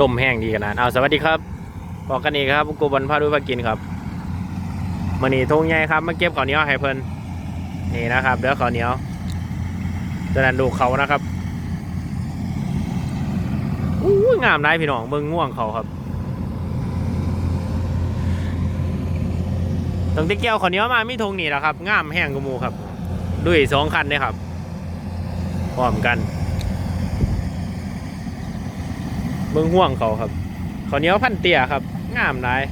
ลมแห้งดีขนาดเอาสวัสดีครับบอกกันอีกครับกูบอลพาด้วยพากินครับมันนี่ทงใหญ่ครับมาเก็บข้าวเหนียวให้เพิ่นนี่นะครับเดี๋ยวข้าวเหนียวจะนันดูเขานะครับอู้งามได้พี่น้องเบิ่งง่วงเขาครับตั้งแต่แก้วข้าวเหนียวมามีทงนี่แหละครับงามแห้งกว่าหมูครับด้วยสองคันเนี่ยครับพร้อมกัน เบิ่งห่วงเขาครับเขาวเหนียวพันเตี้ยครับงามหลาย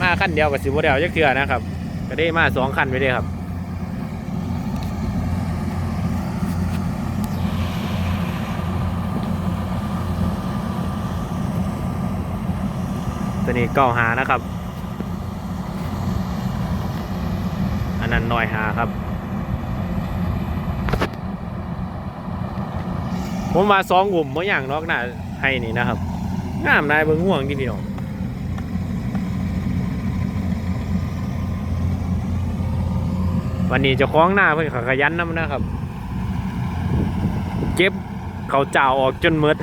มาขั้นเดียวกับสิบเดียวจักเทือนะครับ ก็ได้มาสองคันไปเลยครับตัวนี้เก้าหานะครับ อันนั้นน้อยหาครับ ผมมาสองกลุ่มเมื่ออย่างนอกหน้าให้นี่นะครับงามนายเบิ่งห่วงที่พี่น้องวันนี้จะคล้องหน้าเพิ่นขยันน้ำนะครับ เก็บเขาเจ้าออกจนหมด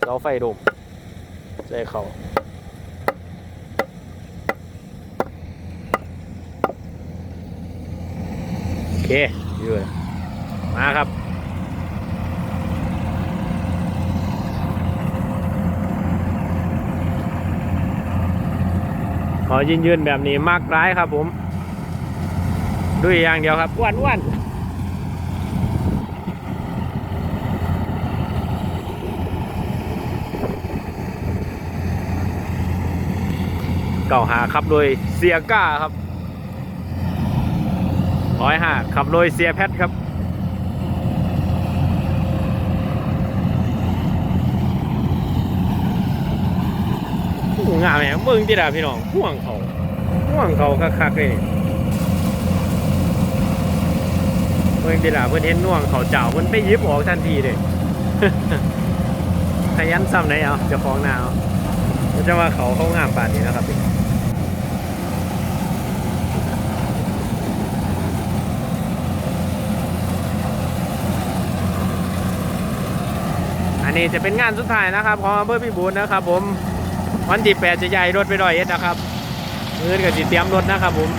เสาไฟดมใจเขา เคอยู่เลยมาครับขอยืนยืนๆแบบนี้มากร้ายครับผมด้วยอย่างเดียวครับอ้วนอ้วนเก่าหาครับโดยเสียก้าครับ ร้อยห้าขับโดยเสียแพทครับงามแหมเมืองที่ดาพี่น้องห่วงเขาห่วงเขาคักๆเลยเมืองที่ดาเพื่อนเห็นน่วงเขาเจ้าเพื่อนไปยิบออกทันทีเลยขยันซ้ำไหนเอาจะฟ้องหนาวจะว่าเขาเขางามป่านนี้นะครับ นี้จะเป็นงานสุดท้ายนะครับของอำเภอพิบูลนะครับ ผมวันที่แปดจะใหญ่รถไปดอยเอ็ดนะครับมือกับจีเตรียมรถนะครับผม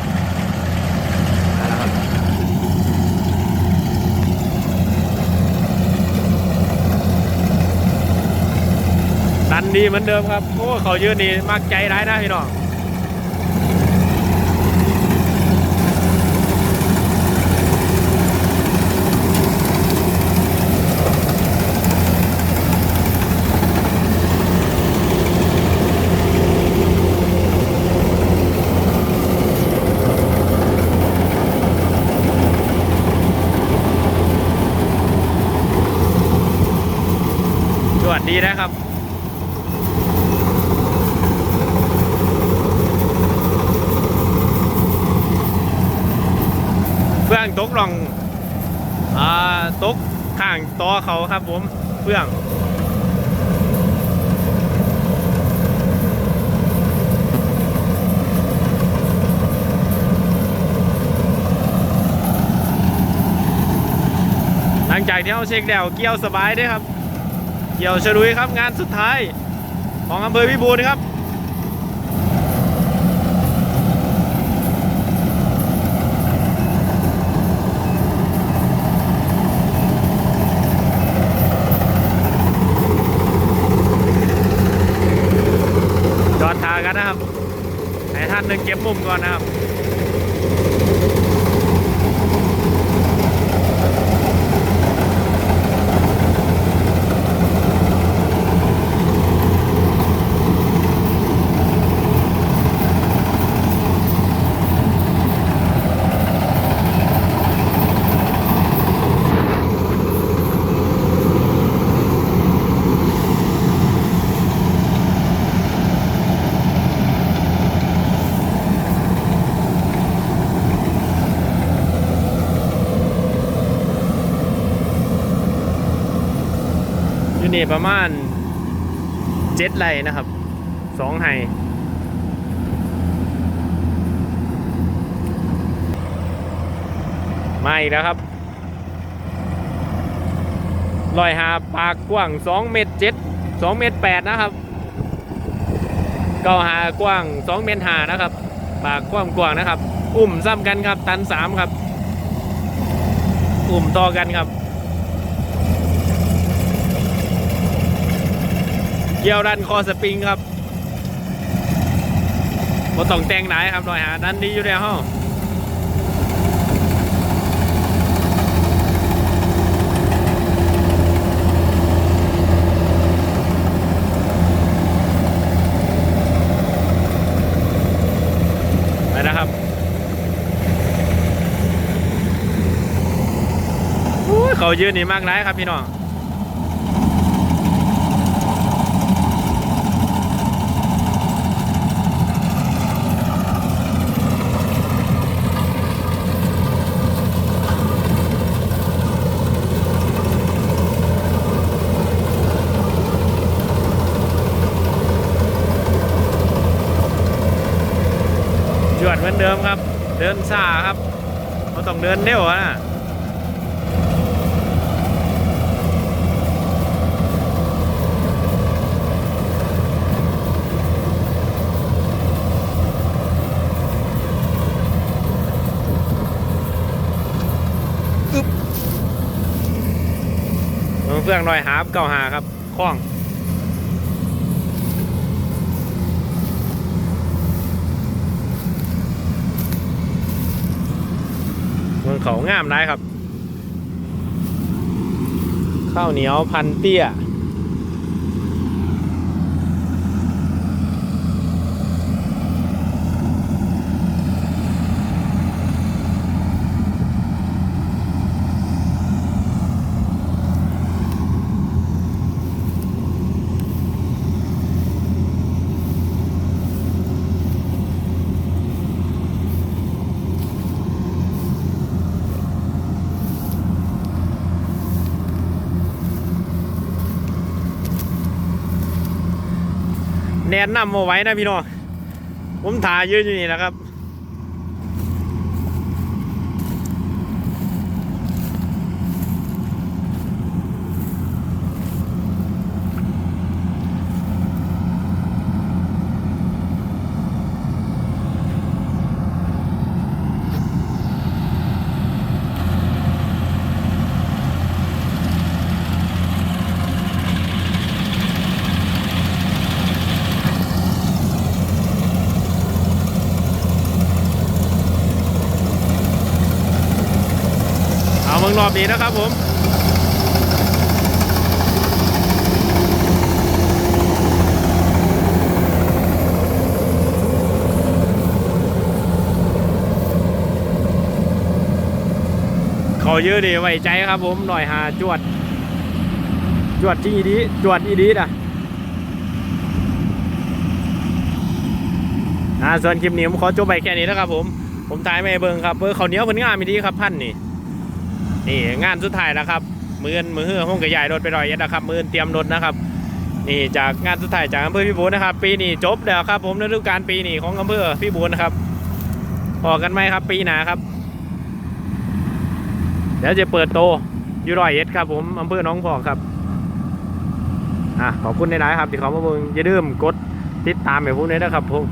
ดันดีเหมือนเดิมครับโอ้เขายืนนี่มากใจร้ายนะพี่น้อง สวัสดีนะครับเฟื่องตกลองอ่าตกข้างตอเขาครับผมเฟื่องหลังจากที่เราเช็คแล้วเกี่ยวสบายด้วยครับ เกี่ยวฉลุยครับงานสุดท้ายของอำเภอพิบูลครับจอดทากันนะครับให้ท่านหนึ่งเก็บมุมก่อนนะครับ อยู่นี่ประมาณเจ็ดไร่นะครับสองไห่มาอีกแล้วครับลอยหาปากกว้าง2เมตรเจ็ดสองเมตรแปดนะครับเก้าหากว้าง2เมตรหานะครับ ปากกว้างกว้างนะครับ อุ่มซ้ำกันครับ ตันสามครับ อุ่มต่อกันครับ เกี่ยวดันคอสปริงครับบ่ต้องแต่งไหนครับลอยหาดันดีอยู่แล้วห้องไปนะครับหูยเขายืนนี่มากร้ายครับพี่น้อง เหมือนเดิมครับ เดินซ่าครับเราต้องเดินเร็วนะอึ๊บเฟื่องหน่อยหาบเก้าหาครับคล้อง เขางามร้ายครับ ข้าวเหนียวพันเตี้ย แนะนำมาไว้นะพี่น้องผมถ่ายยืนอยู่นี่นะครับ รอบนี้นะครับผมเขายอะดีไว้ใจครับผมหน่อยหาจวด จวดจริงอีดีจวดอีดีอะอ่าส่วนคลิปนี้ผมขอจบไปแค่นี้นะครับผม ผมถ่ายไม่เบิงครับเบอร์เขาเนี้ยวมันงามอีดีครับพันนี่ นี่งานสุดท้ายนะครับ มือนมือเฮือห้องกระใหญ่รถไปรอยเอ็ดนะครับ มือนเตรียมรถนะครับ นี่จากงานสุดท้ายจากอำเภอพิบูลนะครับ ปีนี้จบแล้วครับ ผมฤดูกาลปีนี้ของอำเภอพิบูลนะครับพอกันไหมครับ ปีหน้าครับเดี๋ยวจะเปิดโตอยู่รอยเอ็ดครับ ผมอำเภอหน้องพอกครับอะขอบคุณในหลายครับที่เขามาเบิ่งอย่าลืมกดติดตามให้ผมด้วยนะครับผม